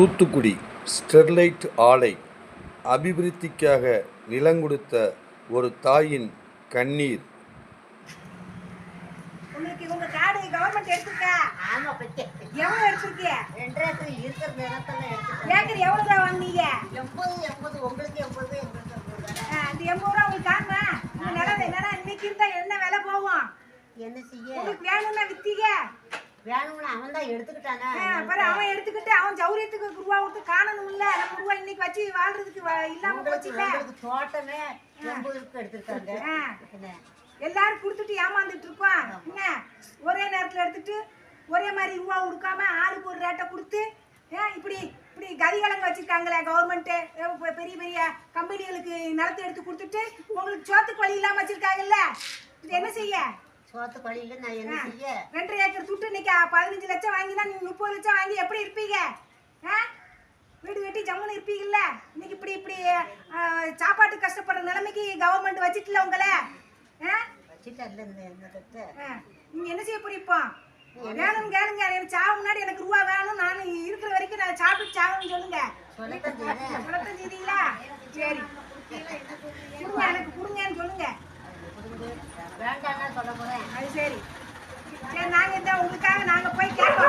Thoothukudi Sterlite ஆலை அபிவிருத்திக்காக நிலங்கொடுத்த ஒரு தாயின் கண்ணீர். உங்களுக்கு உங்க கார்டு கவர்மெண்ட் எடுத்துருக்கா? ஆமா பச்சை எவ்வளவு எடுத்திருக்கீங்க ரெண்டு ஏக்கர் இருக்கிற எவ்வளவு ரூபா வாங்குனீங்க? எண்பது எண்பது உங்களுக்கு எண்பது எங்களுக்கு எண்பது தானே. அந்த எண்பது ரூபா உங்களுக்கு காணுமா? நிலம் இன்னைக்கு இருந்தா என்ன விலை போகும்? என்ன செய்ய? உங்களுக்கு வேணும்னா வித்தீங்க. வேணும்னு அவன் தான் எடுத்துக்கிட்டானே? ஆ, பாரு அவன் எடுத்துக்கிட்டு அவன் சௌரியத்துக்கு ரூபா கொடுத்து காணணும் இல்ல நம்ம ரூபா இன்னைக்கு வச்சு வாழ்றதுக்கு இல்லாம உங்களுக்கு தோட்டமே எண்பதுக்கு எடுத்திருக்காங்க. ஆ. என்ன? எல்லாரும் கொடுத்துட்டு ஏமாந்துட்டு இருப்பான். என்ன? ஒரே நேரத்துல எடுத்துட்டு ஒரே மாதிரி ரூபா கொடுக்காம ஆளுக்கு ஒரு ரேட்டை கொடுத்து இப்படி இப்படி கதிகலங்க வச்சிருக்காங்களே கவர்மெண்ட்டு பெரிய பெரிய கம்பெனிகளுக்கு நிலத்தை எடுத்து கொடுத்துட்டு உங்களுக்கு சோத்துக்கு வழி இல்லாம வச்சிருக்காங்கல்ல. இது என்ன செய்ய? சோத்து கழியில நான் என்ன செய்ய? ரெண்டரை ஏக்கர் துட்டு இன்னைக்கு பதினஞ்சு லட்சம் வாங்கினா நீங்க முப்பது லட்சம் வாங்கி எப்படி இருப்பீங்க? ஆ? வீடு கட்டி ஜம்முன்னு இருப்பீங்கல்ல? இன்னைக்கு இப்படி இப்படி சாப்பாட்டு கஷ்டப்படுற நிலைமைக்கு கவர்மெண்ட் வச்சுட்டுல உங்களை? ஆ? வச்சுட்டல இந்த இந்த தட்டை. ஆ, நீங்க என்ன செய்ய போறீங்க இப்போ? வேணும் கேளுங்க எனக்கு சாவு முன்னாடி எனக்கு ரூபா வேணும் நான் இருக்கிற வரைக்கும் நான் சாப்பிட்டு சாகணும்னு சொல்லுங்க. சொல்லத்தான் செய்தீங்களா சரி. அது சரி. சரி நாங்கள் இந்த உங்களுக்காக நாங்கள் போய் கேட்போம்.